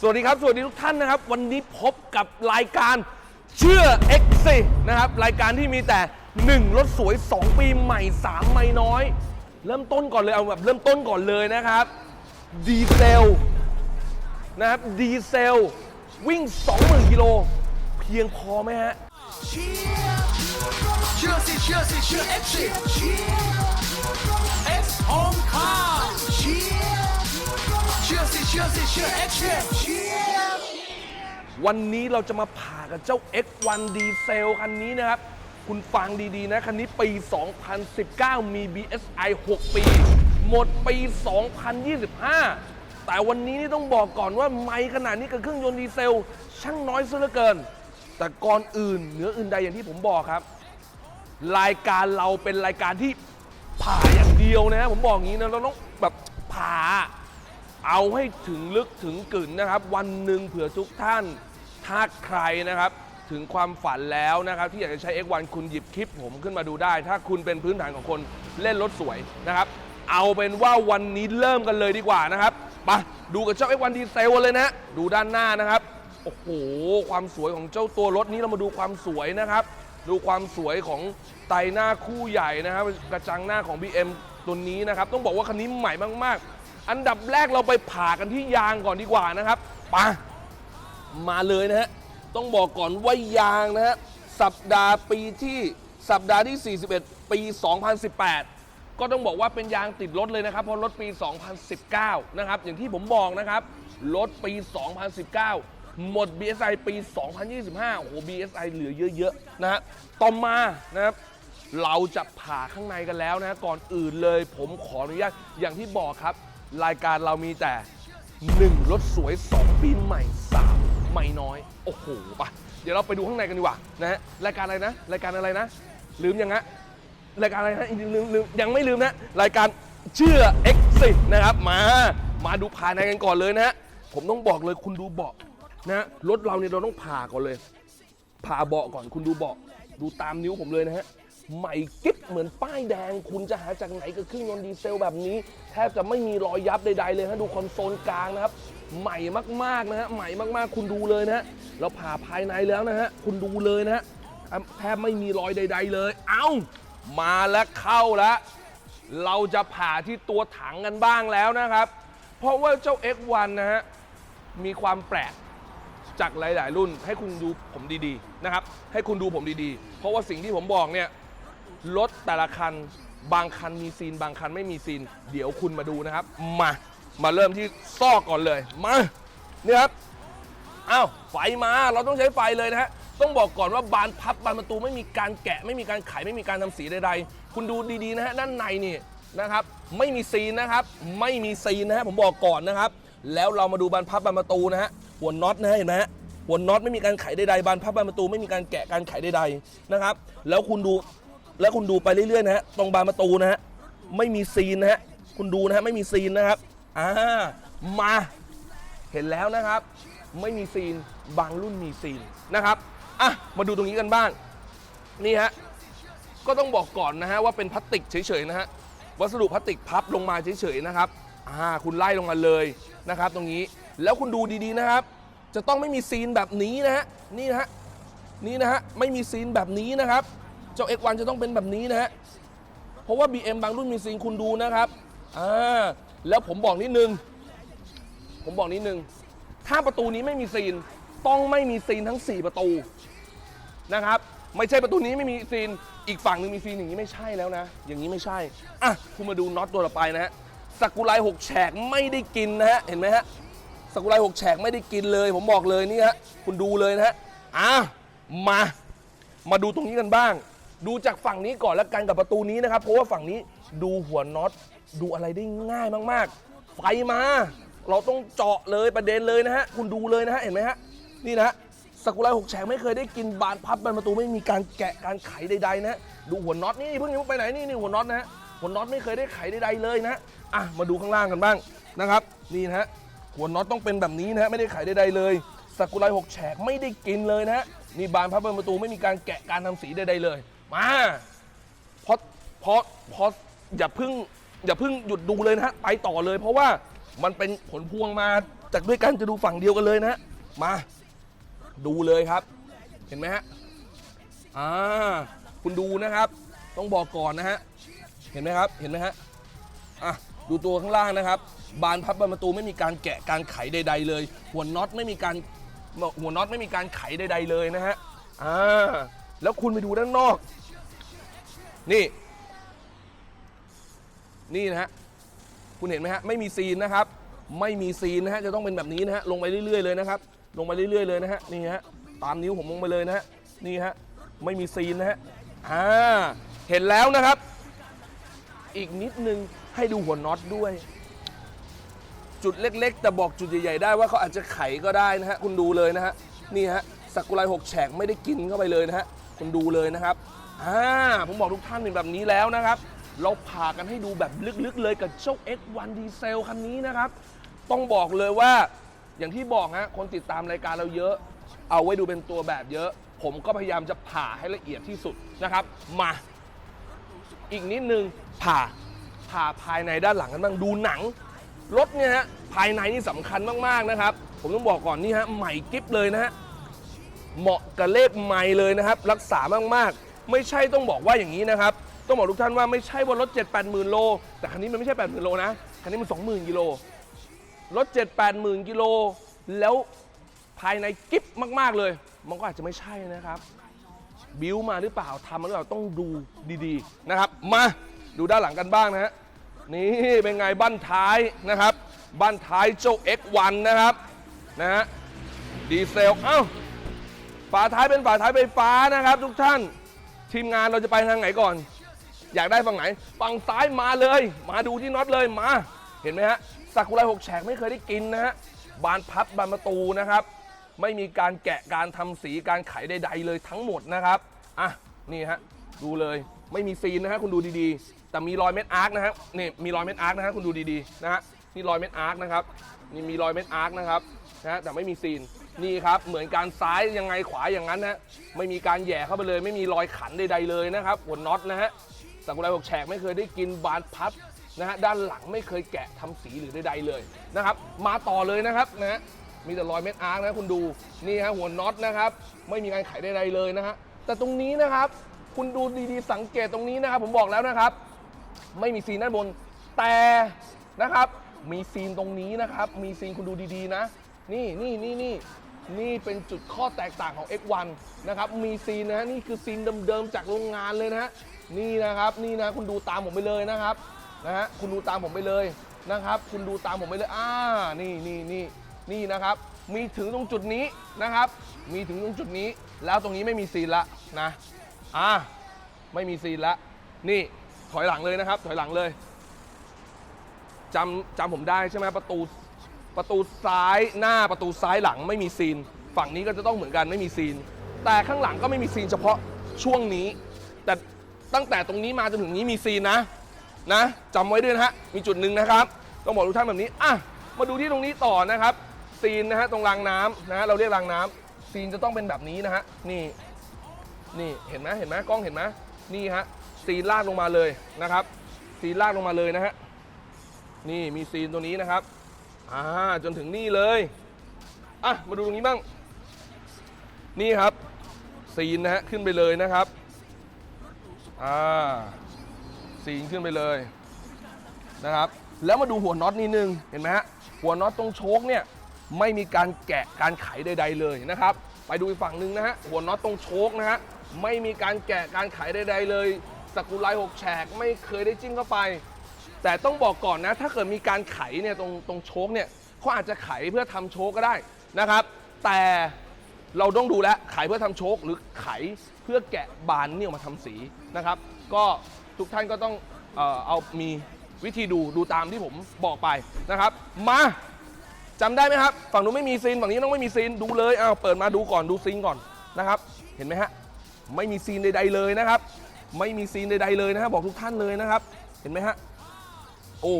สวัสดีครับ สวัสดีทุกท่านนะครับ วันนี้พบกับรายการเชื่อ X นะครับ รายการที่มีแต่ 1 รถสวย 2 ปีใหม่ 3 ไม่น้อย เริ่มต้นก่อนเลย เอาแบบเริ่มต้นก่อนเลยนะครับ ดีเซล นะครับ ดีเซล วิ่ง 20,000 กิโล เพียงพอไหมฮะเชื่อสิเชื่อสิเชื่อ X สิเชื่อ X Home Car วันนี้เราจะมาผ่ากับเจ้า X1 ดีเซลคันนี้นะครับ คุณฟังดีๆนะ คันนี้ปี 2019 มี BSI 6 ปี หมดปี 2025 แต่วันนี้นี่ต้องบอกก่อนว่าไม่ขนาดนี้กับเครื่องยนต์ดีเซล ช่างน้อยซะเหลือเกิน แต่ก่อนอื่นเหนืออื่นใดอย่างที่ผมบอกครับ รายการเราเป็นรายการที่ผ่าอย่างเดียวนะ ผมบอกอย่างนี้นะเราต้องแบบผ่า เอาให้ถึงลึกถึงกึ่นนะครับ วันหนึ่งเผื่อทุกท่านถ้าใครนะครับ ถึงความฝันแล้วนะครับ ที่อยากจะใช้ X1 คุณหยิบคลิปผมขึ้นมาดูได้ ถ้าคุณเป็นพื้นฐานของคนเล่นรถสวยนะครับ เอาเป็นว่าวันนี้เริ่มกันเลยดีกว่านะครับไปดูกับเจ้า X1 ดีเซลเลยนะ ดูด้านหน้านะครับโอ้โหความสวยของเจ้าตัวรถนี้เรามาดูความสวยนะครับ ดูความสวยของไตหน้าคู่ใหญ่นะครับ กระจังหน้าของ BM ตัวนี้นะครับ ต้องบอกว่าคันนี้ใหม่มากๆ อันดับแรกเราไปผ่ากันที่ยางก่อนดีกว่านะครับปะมาเลยนะฮะ ต้องบอกก่อนว่ายางนะฮะ สัปดาห์ปีที่สัปดาห์ที่ 41 ปี 2018 ก็ต้องบอกว่าเป็นยางติดรถเลยนะครับ เพราะรถปี 2019 นะครับ อย่างที่ผมบอกนะครับ รถปี 2019 หมด BSI ปี 2025 โอ้โห BSI เหลือเยอะ ๆ นะฮะ ต่อมานะครับเราจะผ่าข้างในกันแล้วนะ ก่อนอื่นเลย ผมขออนุญาตอย่างที่บอกครับ รายการเรามีแต่ 1 รถสวย 2 ปีใหม่ 3 ไม่น้อย โอ้โหปะเดี๋ยวเราไปดูข้างในกันดีกว่านะฮะรายการอะไรนะ รายการอะไรนะ ลืมยังฮะรายการอะไรนะลืมลืมยังไม่ลืมนะ รายการเชื่อ X สินะครับมามาดูภายในกันก่อนเลยนะฮะผมต้องบอกเลยคุณดูเบาะนะรถเราเนี่ยเราต้องผ่าก่อนเลยผ่าเบาะก่อนคุณดูเบาะดูตามนิ้วผมเลยนะฮะ ใหม่กิ๊บเหมือนป้ายแดง คุณจะหาจากไหนกับเครื่องยนต์ดีเซลแบบนี้ แทบจะไม่มีรอยยับใดๆเลยฮะดูคอนโซลกลางนะครับ ใหม่มากๆนะฮะใหม่มากๆ คุณดูเลยนะฮะเราผ่าภายในแล้วนะฮะคุณดูเลยนะฮะแทบไม่มีรอยใด ๆ เลย เอ้ามาแล้วเข้าแล้วเราจะผ่าที่ตัวถังกันบ้างแล้วนะครับ เพราะว่าเจ้า X1 นะฮะมีความแปลกจากหลาย ๆ รุ่นให้คุณดูผมดี ๆ นะครับ ให้คุณดูผมดี ๆ เพราะว่าสิ่งที่ผมบอกเนี่ย รถแต่ละคัน บางคันมีซีน บางคันไม่มีซีน เดี๋ยวคุณมาดูนะครับ มา มาเริ่มที่ซอกก่อนเลย มาเนี่ยครับอ้าวไฟมาเราต้องใช้ไฟเลยนะฮะต้องบอกก่อนว่าบานพับบานประตูไม่มีการแกะ ไม่มีการไขไม่มีการทำสีใดๆ คุณดูดีๆนะฮะด้านในนี่นะครับ ไม่มีซีนนะครับ ไม่มีซีนนะฮะผมบอกก่อนนะครับ แล้วเรามาดูบานพับบานประตูนะฮะหัวน็อตนะฮะเห็นไหมฮะหัวน็อตไม่มีการไขใดๆบานพับบานประตูไม่มีการแกะการไขใดๆนะครับ แล้วคุณดู แล้วคุณดูไปเรื่อยๆนะฮะตรงบานประตูนะฮะไม่มีซีนนะฮะคุณดูนะฮะไม่มีซีนนะครับอ่ามาเห็นแล้วนะครับ ไม่มีซีนบางรุ่นมีซีนนะครับอะมาดูตรงนี้กันบ้างนี่ฮะก็ต้องบอกก่อนนะฮะว่าเป็นพลาสติกเฉยๆนะฮะวัสดุพลาสติกพับลงมาเฉยๆนะครับอ่าคุณไล่ลงมาเลยนะครับ ตรงนี้แล้วคุณดูดีๆนะครับ จะต้องไม่มีซีนแบบนี้นะฮะนี่นะฮะนี่นะฮะไม่มีซีนแบบนี้นะครับ เจ้า X1 จะต้องเป็นแบบนี้นะฮะ เพราะว่า BM บางรุ่นมีซีนคุณดูนะครับอ่าแล้วผมบอกนิดนึง ผมบอกนิดนึง ถ้าประตูนี้ไม่มีซีน ต้องไม่มีซีนทั้ง 4 ประตูนะครับ ไม่ใช่ประตูนี้ไม่มีซีน อีกฝั่งหนึ่งมีซีนอย่างนี้ไม่ใช่แล้วนะ อย่างนี้ไม่ใช่ อะ คุณมาดูน็อตตัวต่อไปนะฮะสกุไลหกแฉกไม่ได้กินนะฮะ เห็นไหมฮะสกุไลหกแฉกไม่ได้กินเลย ผมบอกเลยนี่ฮะ คุณดูเลยนะฮะ อะ มา มาดูตรงนี้กันบ้าง ดูจากฝั่งนี้ก่อนแล้วกันกับประตูนี้นะครับ เพราะว่าฝั่งนี้ดูหัวน็อตดูอะไรได้ง่ายมากๆ ไฟมา เราต้องเจาะเลยประเด็นเลยนะฮะ คุณดูเลยนะฮะ เห็นไหมฮะ นี่นะฮะสกุลาหกแฉกไม่เคยได้กินบานพับบานประตูไม่มีการแกะการไขใดๆนะฮะดูหัวน็อตนี่เพิ่งยังไปไหนนี่นี่หัวน็อตนะฮะหัวน็อตไม่เคยได้ไขใดๆเลยนะฮะอะมาดูข้างล่างกันบ้างนะครับ นี่นะฮะหัวน็อตต้องเป็นแบบนี้นะฮะไม่ได้ไขใดๆเลยสกุลาหกแฉกไม่ได้กินเลยนะฮะนี่บานพับบานประตูไม่มีการแกะการทำสีใดๆเลย มาพราะเพราะเพราะอย่าเพิ่งอย่าเพิ่งหยุดดูเลยนะฮะไปต่อเลย เพราะว่ามันเป็นผลพวงมาจากด้วยกันจะดูฝั่งเดียวกันเลยนะฮะมา ดูเลยครับ เห็นไหมฮะอ่าคุณดูนะครับ ต้องบอกก่อนนะฮะเห็นไหมครับเห็นไหมฮะอะดูตัวข้างล่างนะครับ บานพับบานประตูไม่มีการแกะการไขใด ๆ เลย หัวน็อตไม่มีการหัวน็อตไม่มีการไขใด ๆ เลยนะฮะอ่าแล้วคุณไปดูด้านนอก นี่ นี่นะฮะ คุณเห็นไหมฮะ ไม่มีซีนนะครับ ไม่มีซีนนะฮะ จะต้องเป็นแบบนี้นะฮะ ลงไปเรื่อยๆเลยนะครับ ลงไปเรื่อยๆเลยนะฮะ นี่ฮะ ตามนิ้วผมลงไปเลยนะฮะ นี่ฮะ ไม่มีซีนนะฮะ อ่า เห็นแล้วนะครับ อีกนิดนึงให้ดูหัวน็อตด้วย จุดเล็ก ๆ แต่บอกจุดใหญ่ๆได้ว่าเขาอาจจะไขก็ได้นะฮะ คุณดูเลยนะฮะ นี่ฮะสักุไรหกแฉกไม่ได้กินเข้าไปเลยนะฮะ คุณดูเลยนะครับ อ่าผมบอกทุกท่านเป็นแบบนี้แล้วนะครับ เราพากันให้ดูแบบลึกๆเลยกับเจ้า X1 ดีเซลคันนี้นะครับ ต้องบอกเลยว่าอย่างที่บอกฮะคนติดตามรายการเราเยอะ เอาไว้ดูเป็นตัวแบบเยอะ ผมก็พยายามจะผ่าให้ละเอียดที่สุดนะครับ มา อีกนิดนึงผ่าผ่าภายในด้านหลังกันบ้างดูหนังรถเนี่ยฮะภายในนี่สำคัญมากๆนะครับ ผมต้องบอกก่อนนี่ฮะใหม่กิฟเลยนะฮะเหมาะกับเลขไมล์เลยนะครับ รักษามากๆ ไม่ใช่ต้องบอกว่าอย่างนี้นะครับ ต้องบอกทุกท่านว่าไม่ใช่ว่ารถ 7 8 0 0 0 0โล แต่คันนี้มันไม่ใช่ 8 0 0 0 0โลนะคันนี้มัน 20,000กิโลรถ 7 8 0 0 0 0กิโลแล้วภายในกิฟมาก ๆ เลย มันก็อาจจะไม่ใช่นะครับ บิวมาหรือเปล่าทำมาหรือเปล่าต้องดูดีๆนะครับ มาดูด้านหลังกันบ้างนะฮะนี่เป็นไงบ้านท้ายนะครับ บ้านท้ายเจ้า X1 นะครับนะฮะดีเซลเอ้าฝาท้ายเป็นฝาท้ายไฟฟ้านะครับทุกท่าน ทีมงานเราจะไปทางไหนก่อน อยากได้ฝั่งไหน ฝั่งซ้ายมาเลย มาดูที่น็อตเลยมา เห็นไหมฮะซากุรหกแฉกไม่เคยได้กินนะฮะบานพับบานประตูนะครับ ไม่มีการแกะการทำสีการไขใด ๆ เลยทั้งหมดนะครับอะนี่ฮะดูเลยไม่มีซีนนะฮะคุณดูดีๆ แต่มีรอยเม็ดอาร์คนะฮะนี่มีรอยเม็ดอาร์คนะฮะคุณดูดีๆนะฮะนี่รอยเม็ดอาร์คนะครับนี่มีรอยเม็ดอาร์คนะครับ นะฮะแต่ไม่มีซีนนี่ครับเหมือนการซ้ายยังไงขวาอย่างนั้นนะไม่มีการแย่เข้าไปเลย ไม่มีรอยขันใดๆเลยนะครับหัวน็อตนะฮะสังกุไรหกแฉกไม่เคยได้กินบานพับนะฮะด้านหลังไม่เคยแกะทำสีหรือใดๆเลยนะครับมาต่อเลยนะครับนะฮะมีแต่รอยเม็ดอาร์คนะคุณดูนี่ฮะหัวน็อตนะครับไม่มีการไขใดๆเลยนะฮะแต่ตรงนี้นะครับคุณดูดีๆ สังเกตตรงนี้นะครับผมบอกแล้วนะครับ ไม่มีซีนด้านบนแต่นะครับมีซีนตรงนี้นะครับ มีซีนคุณดูดีๆนะ นี่นี่นี่นี่นี่เป็นจุดข้อแตกต่างของ X1 นะครับ มีซีนนะฮะ นี่คือซีนเดิมๆจากโรงงานเลยนะฮะ นี่นะครับ นี่นะ คุณดูตามผมไปเลยนะครับ นะฮะ คุณดูตามผมไปเลยนะครับ คุณดูตามผมไปเลย อ่า นี่นี่นี่นี่นะครับ มีถึงตรงจุดนี้นะครับ มีถึงตรงจุดนี้ แล้วตรงนี้ไม่มีซีนละนะ อ่า ไม่มีซีนละ นี่ ถอยหลังเลยนะครับ ถอยหลังเลยจำจำผมได้ใช่ไหมประตู ประตูซ้ายหน้าประตูซ้ายหลังไม่มีซีน ฝั่งนี้ก็จะต้องเหมือนกันไม่มีซีน แต่ข้างหลังก็ไม่มีซีนเฉพาะช่วงนี้ แต่ตั้งแต่ตรงนี้มาจนถึงนี้มีซีนนะนะจำไว้ด้วยนะฮะมีจุดหนึ่งนะครับ ต้องบอกทุกท่านแบบนี้อะมาดูที่ตรงนี้ต่อนะครับ ซีนนะฮะตรงรางน้ำนะฮะเราเรียกรางน้ำซีนจะต้องเป็นแบบนี้นะฮะนี่นี่เห็นไหมเห็นไหมกล้องเห็นไหมนี่ฮะซีนลากลงมาเลยนะครับ ซีนลากลงมาเลยนะฮะนี่มีซีนตัวนี้นะครับ อ่าจนถึงนี่เลยอะมาดูตรงนี้บ้าง นี่ครับซีนนะฮะขึ้นไปเลยนะครับอ่าซีนขึ้นไปเลยนะครับแล้วมาดูหัวน็อตนิดนึงเห็นไหมฮะหัวน็อตตรงโชคเนี่ยไม่มีการแกะการไขใด ๆเลยนะครับ ไปดูอีกฝั่งหนึ่งนะฮะหัวน็อตตรงโชคนะฮะไม่มีการแกะการไขใด ๆ เลยสกรูไลหกแฉกไม่เคยได้จิ้มเข้าไป แต่ต้องบอกก่อนนะ ถ้าเกิดมีการไขเนี่ยตรงตรงโชคเนี่ยเขาอาจจะไขเพื่อทำโชคก็ได้นะครับ แต่เราต้องดูแลไขเพื่อทำโชคหรือไขเพื่อแกะบานนี่ออกมาทำสีนะครับ ก็ทุกท่านก็ต้องเอ่อเอามีวิธีดูดูตามที่ผมบอกไปนะครับ มาจำได้ไหมครับ ฝั่งนู้นไม่มีซีนฝั่งนี้ต้องไม่มีซีนดูเลยเอาเปิดมาดูก่อนดูซีนก่อนนะครับ เห็นไหมฮะไม่มีซีนใดๆเลยนะครับ ไม่มีซีนใดๆเลยนะครับบอกทุกท่านเลยนะครับ เห็นไหมฮะ โอ้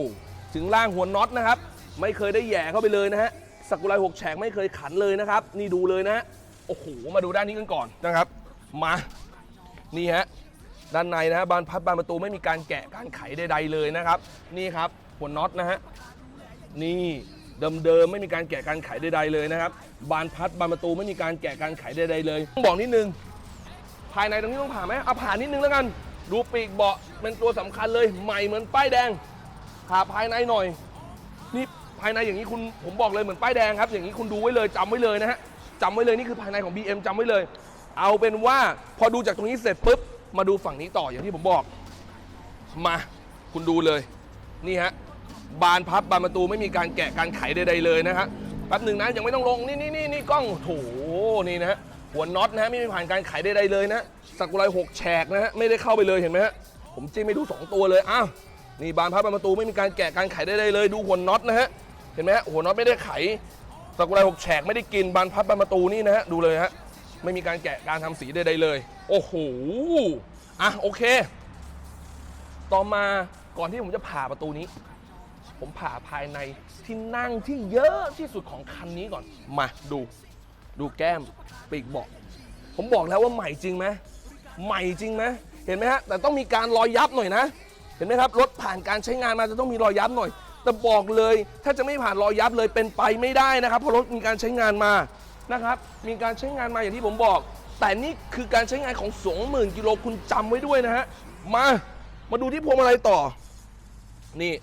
ถึงล่างหัวน็อตนะครับ ไม่เคยได้แย่เข้าไปเลยนะฮะสักุไรหกแฉกไม่เคยขันเลยนะครับ นี่ดูเลยนะฮะโอ้โหมาดูด้านนี้กันก่อนนะครับ มานี่ฮะด้านในนะฮะบานพับบานประตูไม่มีการแกะการไขใดๆเลยนะครับ นี่ครับหัวน็อตนะฮะนี่เดิมๆไม่มีการแกะการไขใดๆเลยนะครับ บานพัดบานประตูไม่มีการแกะการไขใดๆเลยต้องบอกนิดนึงภายในตรงนี้ต้องผ่าไหมเอาผ่านนิดนึงแล้วกัน ดูปีกเบาะเป็นตัวสำคัญเลยใหม่เหมือนป้ายแดง ผ่าภายในหน่อย นี่ภายในอย่างนี้คุณผมบอกเลยเหมือนป้ายแดงครับ อย่างนี้คุณดูไว้เลยจำไว้เลยนะฮะจำไว้เลยนี่คือภายในของ BM จำไว้เลย เอาเป็นว่าพอดูจากตรงนี้เสร็จปุ๊บมาดูฝั่งนี้ต่ออย่างที่ผมบอก มาคุณดูเลย นี่ฮะบานพับบานประตูไม่มีการแกะการไขใดๆเลยนะฮะแป๊บหนึ่งนะยังไม่ต้องลงนี่นี่นี่นี่กล้องโถนี่นะฮะหัวน็อตนะฮะไม่มีผ่านการไขใดๆเลยนะสักุไรหกแฉกนะฮะไม่ได้เข้าไปเลยเห็นไหมฮะผมจิ้มไม่ดูสองตัวเลยอ้าว นี่บานพับบานประตูไม่มีการแกะการไขใดๆเลย ดูหัวน็อตนะฮะเห็นไหมฮะหัวน็อตไม่ได้ไขสักไรหกแฉกไม่ได้กินบานพับบานประตูนี่นะฮะดูเลยฮะไม่มีการแกะการทำสีใดๆเลย โอ้โหอะโอเค ต่อมาก่อนที่ผมจะผ่าประตูนี้ ผมผ่าภายในที่นั่งที่เยอะที่สุดของคันนี้ก่อนมาดู ดูแก้มปีกเบาะผมบอกแล้วว่าใหม่จริงไหมใหม่จริงไหมเห็นไหมฮะแต่ต้องมีการรอยยับหน่อยนะ เห็นไหมครับรถผ่านการใช้งานมาจะต้องมีรอยยับหน่อย แต่บอกเลย ถ้าจะไม่ผ่านรอยยับเลยเป็นไปไม่ได้นะครับเพราะรถมีการใช้งานมานะครับมีการใช้งานมาอย่างที่ผมบอก แต่นี่คือการใช้งานของ 20,000กิโลคุณจำไว้ด้วยนะฮะมามาดูที่พวงมาลัยต่อ นี่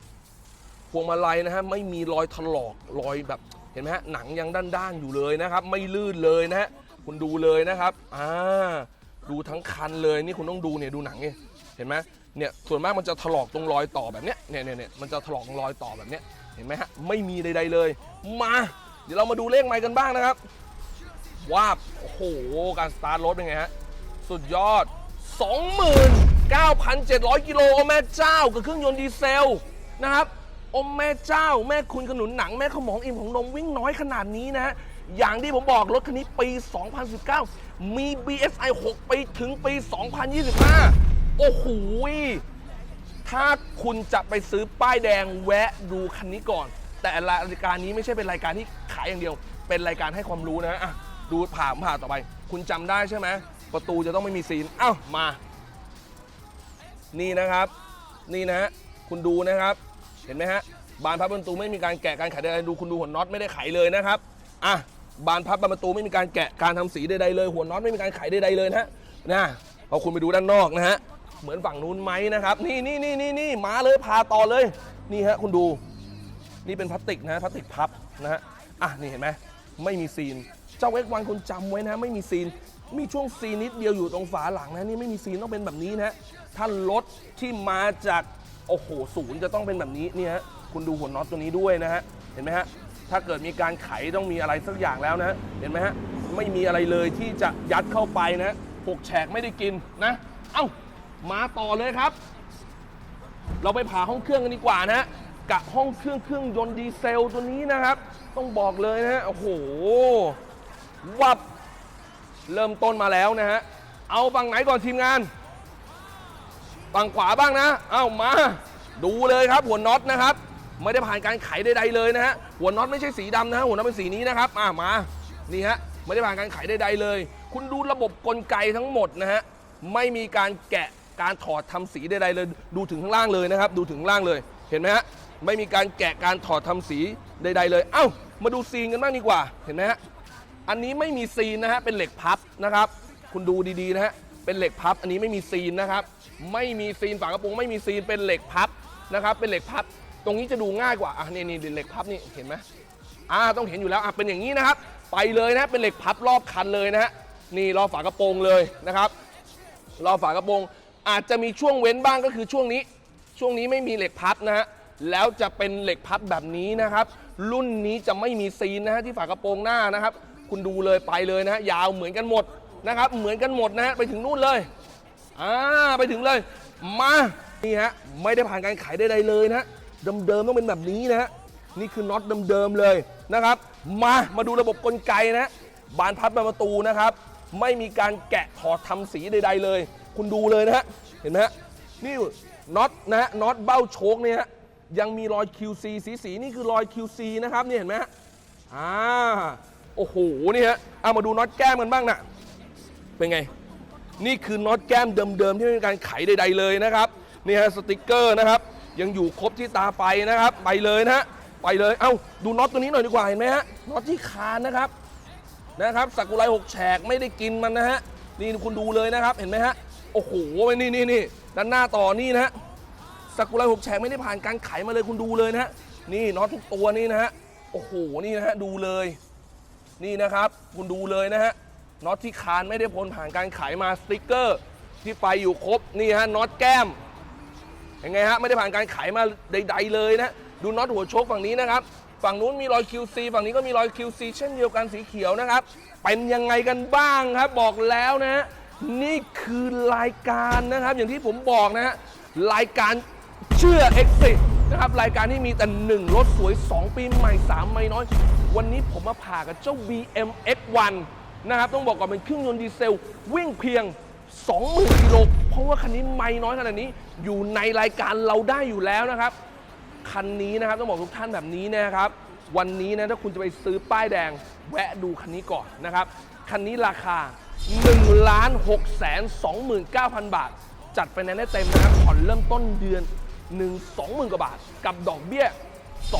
พวงมาลัยนะฮะไม่มีรอยถลอกรอยแบบเห็นไหมฮะหนังยังด้านๆอยู่เลยนะครับ ไม่ลื่นเลยนะฮะคุณดูเลยนะครับอ่าดูทั้งคันเลยนี่คุณต้องดูเนี่ยดูหนังเนี่ยเห็นไหม เนี่ยส่วนมากมันจะถลอกตรงรอยต่อแบบเนี้ยเนี่ยเนี่ยเนี่ยมันจะถลอกตรงรอยต่อแบบเนี้ยเห็นไหมฮะไม่มีใดๆเลย มา เดี๋ยวเรามาดูเลขไมค์กันบ้างนะครับว้าบโอ้โหการสตาร์ทรถเป็นไงฮะสุดยอด 29,700 กิโลโอแม่เจ้ากับเครื่องยนต์ดีเซลนะครับโอแม่เจ้า แม่คุณขนุนหนังแม่ขมองอิ่มของนมวิ่งน้อยขนาดนี้นะฮะอย่างที่ผมบอกรถคันนี้ปี 2019 มี BSI 6 ปีถึงปี 2025 โอ้โหถ้าคุณจะไปซื้อป้ายแดงแวะดูคันนี้ก่อน แต่รายการนี้ไม่ใช่เป็นรายการที่ขายอย่างเดียว เป็นรายการให้ความรู้นะอะดูผ่าผ่าต่อไป คุณจำได้ใช่ไหมประตูจะต้องไม่มีซีนเอ้ามา นี่นะครับ นี่นะฮะคุณดูนะครับ เห็นไหมฮะบานพับประตูไม่มีการแกะการไขใดๆดูคุณดูหัวน็อตไม่ได้ไขเลยนะครับอะบานพับบานประตูไม่มีการแกะการทำสีใดๆเลย หัวน็อตไม่มีการไขใดๆเลยนะฮะนะพอคุณไปดูด้านนอกนะฮะ เหมือนฝั่งนู้นไหมนะครับ นี่นี่นี่นี่นี่มาเลยพาต่อเลย นี่ฮะคุณดู นี่เป็นพลาสติกนะพลาสติกพับนะฮะอะนี่เห็นไหมไม่มีซีน เจ้าเอ็กวันคุณจำไว้นะ ไม่มีซีน มีช่วงซีนนิดเดียวอยู่ตรงฝาหลังนะ นี่ไม่มีซีนต้องเป็นแบบนี้นะฮะถ้ารถที่มาจากโอ้โหศูนย์จะต้องเป็นแบบนี้เนี่ยฮะคุณดูหัวน็อตตัวนี้ด้วยนะฮะเห็นไหมฮะถ้าเกิดมีการไขต้องมีอะไรสักอย่างแล้วนะเห็นไหมฮะไม่มีอะไรเลยที่จะยัดเข้าไปนะฮะหกแฉกไม่ได้กินนะ เอ้า มาต่อเลยครับ เราไปผ่าห้องเครื่องกันดีกว่านะฮะกับห้องเครื่องเครื่องยนต์ดีเซลตัวนี้นะครับ ต้องบอกเลยนะฮะโอ้โหวับเริ่มต้นมาแล้วนะฮะเอาฝั่งไหนก่อนทีมงานฝั่งขวาบ้างนะ เอามาดูเลยครับ หัวน็อตนะครับ ไม่ได้ผ่านการไขใดๆเลยนะฮะหัวน็อตไม่ใช่สีดำนะฮะหัวน็อตเป็นสีนี้นะครับอ่ามานี่ฮะไม่ได้ผ่านการไขใดๆเลย คุณดูระบบกลไกทั้งหมดนะฮะไม่มีการแกะ การถอดทำสีใดๆเลยดูถึงข้างล่างเลยนะครับ ดูถึงล่างเลยเห็นไหมฮะไม่มีการแกะการถอดทำสีใด ๆ เลย เอ้า มาดูซีนกันบ้างดีกว่าเห็นไหมฮะอันนี้ไม่มีซีนนะฮะเป็นเหล็กพับนะครับ คุณดูดีๆนะฮะเป็นเหล็กพับ อันนี้ไม่มีซีนนะครับ ไม่มีซีนฝากระโปรงไม่มีซีนเป็นเหล็กพับนะครับ เป็นเหล็กพับ ตรงนี้จะดูง่ายกว่าอะนี่นี่เหล็กพับนี่เห็นไหมอ่าต้องเห็นอยู่แล้วอะเป็นอย่างนี้นะครับ ไปเลยนะเป็นเหล็กพับรอบคันเลยนะฮะนี่รอฝากระโปรงเลยนะครับรอฝากระโปรง อาจจะมีช่วงเว้นบ้างก็คือช่วงนี้ ช่วงนี้ไม่มีเหล็กพับนะฮะแล้วจะเป็นเหล็กพับแบบนี้นะครับ รุ่นนี้จะไม่มีซีนนะฮะที่ฝากระโปรงหน้านะครับ คุณดูเลยไปเลยนะฮะยาวเหมือนกันหมดนะครับ เหมือนกันหมดนะฮะไปถึงนู่นเลยอ่าไปถึงเลย มานี่ฮะไม่ได้ผ่านการไขใดๆเลยนะฮะเดิมๆต้องเป็นแบบนี้นะฮะนี่คือน็อตเดิมๆเลยนะครับ มามาดูระบบกลไกนะบานพับบานประตูนะครับ ไม่มีการแกะถอดทำสีใด ๆ เลย คุณดูเลยนะฮะ เห็นไหมฮะ นี่น็อตนะฮะ น็อตเบ้าโชคเนี่ยฮะ ยังมีรอย QC สีสีนี่คือรอย QC นะครับนี่เห็นไหมฮะ อ่า โอ้โห นี่ฮะ เอามาดูน็อตแก้มกันบ้างนะเป็นไง นี่คือน็อตแก้มเดิมๆ ที่ไม่มีการไขใด ๆ เลยนะครับ นี่ฮะสติกเกอร์นะครับ ยังอยู่ครบที่ตาไฟนะครับ ไปเลยนะฮะ ไปเลย เอ้า ดูน็อตตัวนี้หน่อยดีกว่า เห็นไหมฮะ น็อตที่คานนะครับ นะครับสักุไรหกแฉกไม่ได้กินมันนะฮะ นี่คุณดูเลยนะครับ เห็นไหมฮะ โอ้โหนี่นี่นี่ด้านหน้าต่อนี่นะฮะสักุไรหกแฉกไม่ได้ผ่านการไขมาเลยคุณดูเลยนะฮะนี่น็อตทุกตัวนี่นะฮะโอ้โหนี่นะฮะดูเลย นี่นะครับ คุณดูเลยนะฮะน็อตที่คานไม่ได้พ้นผ่านการไขมาสติ๊กเกอร์ ที่ไฟอยู่ครบนี่ฮะน็อตแก้มยังไงฮะไม่ได้ผ่านการไขมาใด ๆ เลยนะดูน็อตหัวโชคฝั่งนี้นะครับฝั่งนู้นมีรอย QC ฝั่งนี้ก็มีรอย QC เช่นเดียวกันสีเขียวนะครับ เป็นยังไงกันบ้างครับ บอกแล้วนะ นี่คือรายการนะครับ อย่างที่ผมบอกนะฮะรายการเชื่อ X นะครับรายการที่มีแต่หนึ่งรถสวย 2 ปีใหม่ 3 ไม่น้อย วันนี้ผมมาผ่ากับเจ้า BM X1 นะครับ ต้องบอกก่อนเป็นเครื่องยนต์ดีเซล วิ่งเพียง 20,000กิโลเพราะว่าคันนี้ไม่น้อยขนาดนี้ อยู่ในรายการเราได้อยู่แล้วนะครับ คันนี้นะครับต้องบอกทุกท่านแบบนี้นะครับ วันนี้นะถ้าคุณจะไปซื้อป้ายแดง แวะดูคันนี้ก่อนนะครับ คันนี้ราคา 1ล้าน6แสน29,000 บาท จัดไฟแนนซ์ได้เต็มนะครับผ่อนเริ่มต้นเดือน 1 20,000 กว่าบาท กับดอกเบี้ย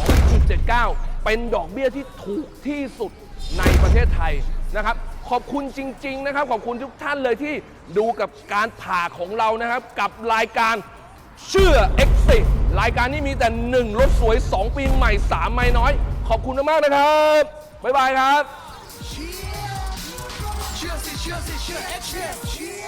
2.79 เป็นดอกเบี้ยที่ถูกที่สุดในประเทศไทยนะครับ ขอบคุณจริง ๆ นะครับ ขอบคุณทุกท่านเลยที่ดูกับการผ่าของเรานะครับ กับรายการเชื่อ X รายการนี้มีแต่ 1 รถสวย 2 ปีใหม่ 3 ไม่น้อย ขอบคุณมากๆนะครับ บ๊ายบายครับ เชื่อ